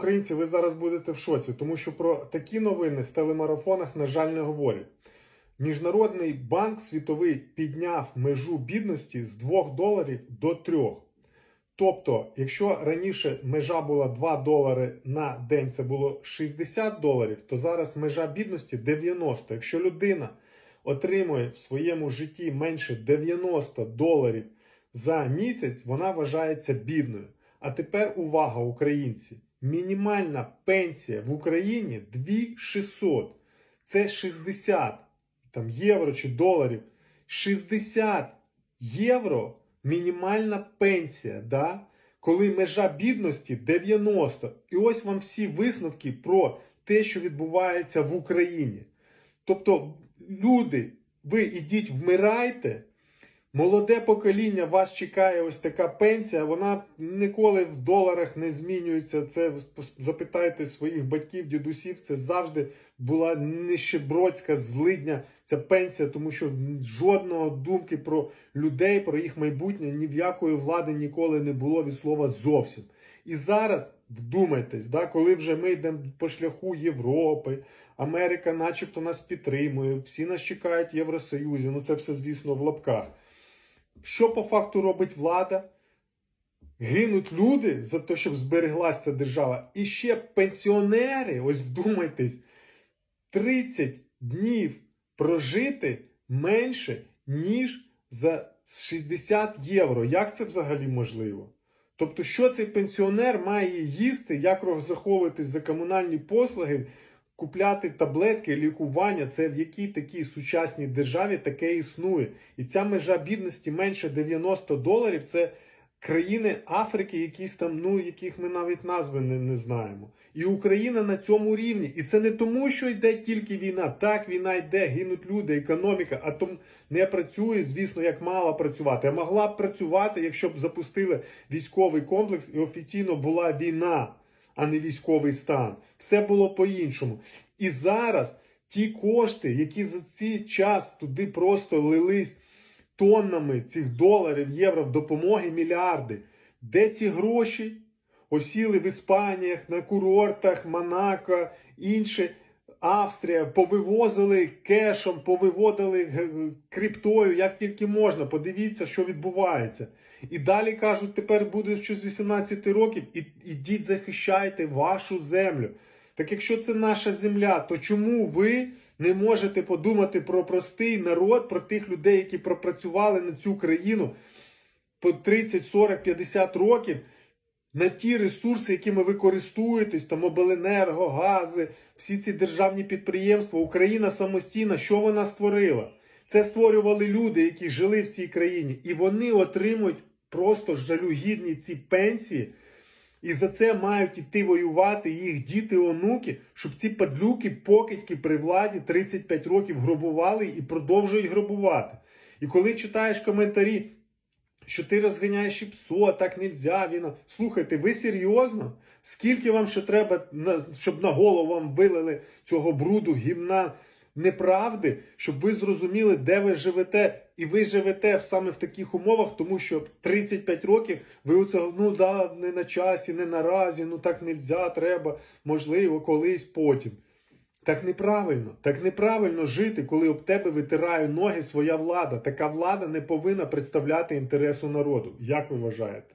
Українці, ви зараз будете в шоці, тому що про такі новини в телемарафонах, на жаль, не говорять. Міжнародний банк світовий підняв межу бідності з 2 доларів до 3. Тобто, якщо раніше межа була 2 долари на день, це було 60 доларів, то зараз межа бідності 90. Якщо людина отримує в своєму житті менше 90 доларів за місяць, вона вважається бідною. А тепер увага, українці! Мінімальна пенсія в Україні 2600. Це 60 там, євро чи доларів. 60 євро мінімальна пенсія, да? коли межа бідності 90. І ось вам всі висновки про те, що відбувається в Україні. Тобто, люди, ви ідіть, вмирайте. Молоде покоління вас чекає ось така пенсія. Вона ніколи в доларах не змінюється. Це запитайте своїх батьків, дідусів. Це завжди була нищебродська злидня ця пенсія, тому що жодного думки про людей, про їх майбутнє ні в якої влади ніколи не було від слова зовсім. І зараз вдумайтесь, да, коли вже ми йдемо по шляху Європи, Америка, начебто, нас підтримує, всі нас чекають в Євросоюзі. Ну це все, звісно, в лапках. Що по факту робить влада? Гинуть люди за те, щоб збереглася держава. І ще пенсіонери, ось вдумайтесь, 30 днів прожити менше, ніж за 60 євро. Як це взагалі можливо? Тобто, що цей пенсіонер має їсти, як розраховуватись за комунальні послуги, купляти таблетки, лікування, це в якій такій сучасній державі таке існує. І ця межа бідності менше 90 доларів. Це країни Африки, якісь там, ну яких ми навіть назви не, не знаємо. І Україна на цьому рівні. І це не тому, що йде тільки війна. Так, війна йде, гинуть люди, економіка, а тому не працює, звісно, як мала працювати. А могла б працювати, якщо б запустили військовий комплекс і офіційно була війна а не військовий стан. Все було по-іншому. І зараз ті кошти, які за цей час туди просто лились тоннами цих доларів, євро допомоги, мільярди. Де ці гроші? Осіли в Іспаніях, на курортах, Монако, інші. Австрія повивозили кешом, повиводили криптою, як тільки можна. Подивіться, що відбувається. І далі кажуть, тепер буде щось з 18 років, і ідіть захищайте вашу землю. Так якщо це наша земля, то чому ви не можете подумати про простий народ, про тих людей, які пропрацювали на цю країну по 30, 40, 50 років? На ті ресурси, якими ви користуєтесь, там обленерго, гази, всі ці державні підприємства, Україна самостійна, що вона створила? Це створювали люди, які жили в цій країні, і вони отримують просто жалюгідні ці пенсії. І за це мають іти воювати їх діти, онуки, щоб ці падлюки, покидьки при владі 35 років грабували і продовжують грабувати. І коли читаєш коментарі, що ти розганяєш і псо, так нельзя, війна. Слухайте, ви серйозно? Скільки вам ще треба, щоб на голову вам вилили цього бруду, гімна неправди, щоб ви зрозуміли, де ви живете, і ви живете саме в таких умовах, тому що 35 років ви оце, ну да, не на часі, не наразі, ну так нельзя, треба, можливо, колись потім. Так неправильно, так неправильно жити, коли об тебе витирає ноги своя влада. Така влада не повинна представляти інтересу народу. Як ви вважаєте?